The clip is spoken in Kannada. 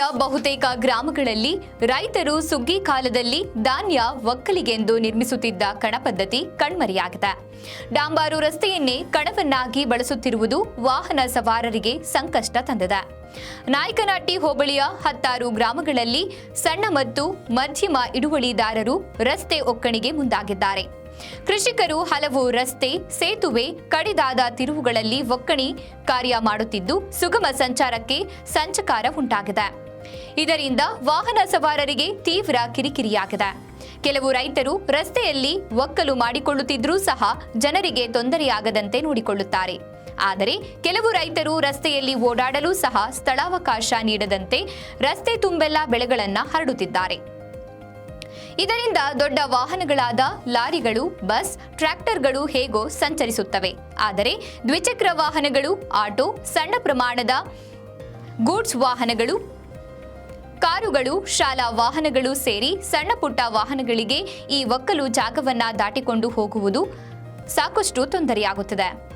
ಅನೇಕ ಗ್ರಾಮಗಳಲ್ಲಿ ರೈತರು ಸುಗ್ಗಿ ಕಾಲದಲ್ಲಿ ಧಾನ್ಯ ಒಕ್ಕಲಿಗೆಂದು ನಿರ್ಮಿಸುತ್ತಿದ್ದ ಕಣ ಪದ್ಧತಿ ಕಣ್ಮರೆಯಾಗಿದೆ. ಡಾಂಬಾರು ರಸ್ತೆಯನ್ನೇ ಕಣವನ್ನಾಗಿ ಬಳಸುತ್ತಿರುವುದು ವಾಹನ ಸವಾರರಿಗೆ ಸಂಕಷ್ಟ ತಂದಿದೆ. ನಾಯಕನಹಟ್ಟಿ ಹೋಬಳಿಯ ಹತ್ತಾರು ಗ್ರಾಮಗಳಲ್ಲಿ ಸಣ್ಣ ಮತ್ತು ಮಧ್ಯಮ ಹಿಡುವಳಿದಾರರು ರಸ್ತೆ ಒಕ್ಕಣಿಗೆ ಮುಂದಾಗಿದ್ದಾರೆ. ಕೃಷಿಕರು ಹಲವು ರಸ್ತೆ, ಸೇತುವೆ, ಕಡಿದಾದ ತಿರುವುಗಳಲ್ಲಿ ಒಕ್ಕಣಿ ಕಾರ್ಯ ಮಾಡುತ್ತಿದ್ದು ಸುಗಮ ಸಂಚಾರಕ್ಕೆ ಸಂಚಕಾರ ಉಂಟಾಗಿದೆ. ಇದರಿಂದ ವಾಹನ ಸವಾರರಿಗೆ ತೀವ್ರ ಕಿರಿಕಿರಿಯಾಗಿದೆ. ಕೆಲವು ರೈತರು ರಸ್ತೆಯಲ್ಲಿ ಒಕ್ಕಲು ಮಾಡಿಕೊಳ್ಳುತ್ತಿದ್ದರೂ ಸಹ ಜನರಿಗೆ ತೊಂದರೆಯಾಗದಂತೆ ನೋಡಿಕೊಳ್ಳುತ್ತಾರೆ. ಆದರೆ ಕೆಲವು ರೈತರು ರಸ್ತೆಯಲ್ಲಿ ಓಡಾಡಲು ಸಹ ಸ್ಥಳಾವಕಾಶ ನೀಡದಂತೆ ರಸ್ತೆ ತುಂಬೆಲ್ಲ ಬೆಳೆಗಳನ್ನು ಹರಡುತ್ತಿದ್ದಾರೆ. ಇದರಿಂದ ದೊಡ್ಡ ವಾಹನಗಳಾದ ಲಾರಿಗಳು, ಬಸ್, ಟ್ರ್ಯಾಕ್ಟರ್ಗಳು ಹೇಗೋ ಸಂಚರಿಸುತ್ತವೆ. ಆದರೆ ದ್ವಿಚಕ್ರ ವಾಹನಗಳು, ಆಟೋ, ಸಣ್ಣ ಪ್ರಮಾಣದ ಗೂಡ್ಸ್ ವಾಹನಗಳು ಕಾರುಗಳು ಶಾಲಾ ವಾಹನಗಳು ಸೇರಿ ಸಣ್ಣ ಪುಟ್ಟ ವಾಹನಗಳಿಗೆ ಈ ಒಕ್ಕಲು ಜಾಗವನ್ನ ದಾಟಿಕೊಂಡು ಹೋಗುವುದು ಸಾಕಷ್ಟು ತೊಂದರೆಯಾಗುತ್ತದೆ.